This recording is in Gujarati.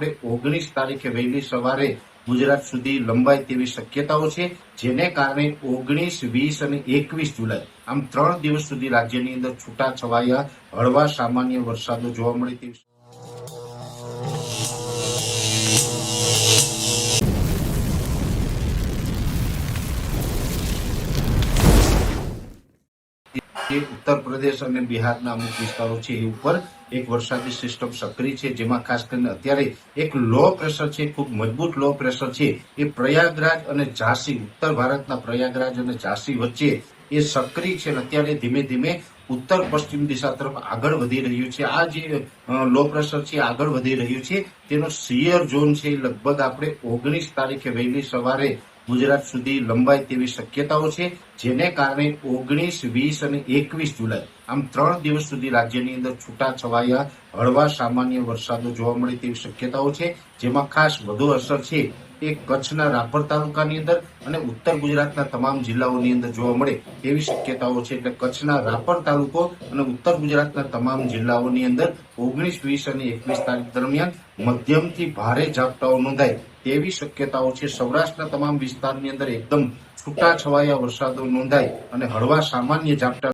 આપણે ઓગણીસ તારીખે વહેલી સવારે ગુજરાત સુધી લંબાય તેવી શક્યતાઓ છે, જેને કારણે ઓગણીસ, વીસ અને એકવીસ જુલાઈ, આમ ત્રણ દિવસ સુધી રાજ્યની અંદર છૂટા છવાયા હળવા સામાન્ય વરસાદો જોવા મળે તેવી જે ઉત્તર પ્રદેશ અને બિહારના અમુક વિસ્તારો છે એ ઉપર એક વરસાદી સિસ્ટમ સક્રિય છે, જેમાં ખાસ કરીને અત્યારે એક લો પ્રેશર છે, ખૂબ મજબૂત લો પ્રેશર છે, એ પ્રયાગરાજ અને ઝાંસી, ઉત્તર ભારતના પ્રયાગરાજ અને ઝાંસી વચ્ચે એ સક્રિય છે અને અત્યારે ધીમે ધીમે ઉત્તર પશ્ચિમ દિશા તરફ આગળ વધી રહ્યું છે. આ જે લો પ્રેશર છે આગળ વધી રહ્યું છે. તેનો સિયર ઝોન છે, લગભગ આપણે ઓગણીસ તારીખે વહેલી સવારે ગુજરાત સુધી લંબાય તેવી શક્યતાઓ છે, જેને કારણે ઓગણીસ, વીસ અને એકવીસ જુલાઈ, આમ ત્રણ દિવસ સુધી રાજ્યની અંદર છૂટા છવાયા હળવા સામાન્ય વરસાદો જોવા મળે તેવી શક્યતાઓ છે, જેમાં ખાસ વધુ અસર છે એ કચ્છના રાપર તાલુકાની અંદર અને ઉત્તર ગુજરાતના તમામ જિલ્લાઓની અંદર જોવા મળે તેવી શક્યતાઓ છે. એટલે કચ્છના રાપર તાલુકો અને ઉત્તર ગુજરાતના તમામ જિલ્લાઓની અંદર ઓગણીસ, વીસ અને એકવીસ તારીખ દરમિયાન મધ્યમથી ભારે ઝાપટાઓ નોંધાય તેવી શક્યતાઓ છે. સૌરાષ્ટ્રના તમામ વિસ્તારની અંદર એકદમ છૂટા છવાયા વરસાદો નોંધાય અને હળવા સામાન્ય ઝાપટા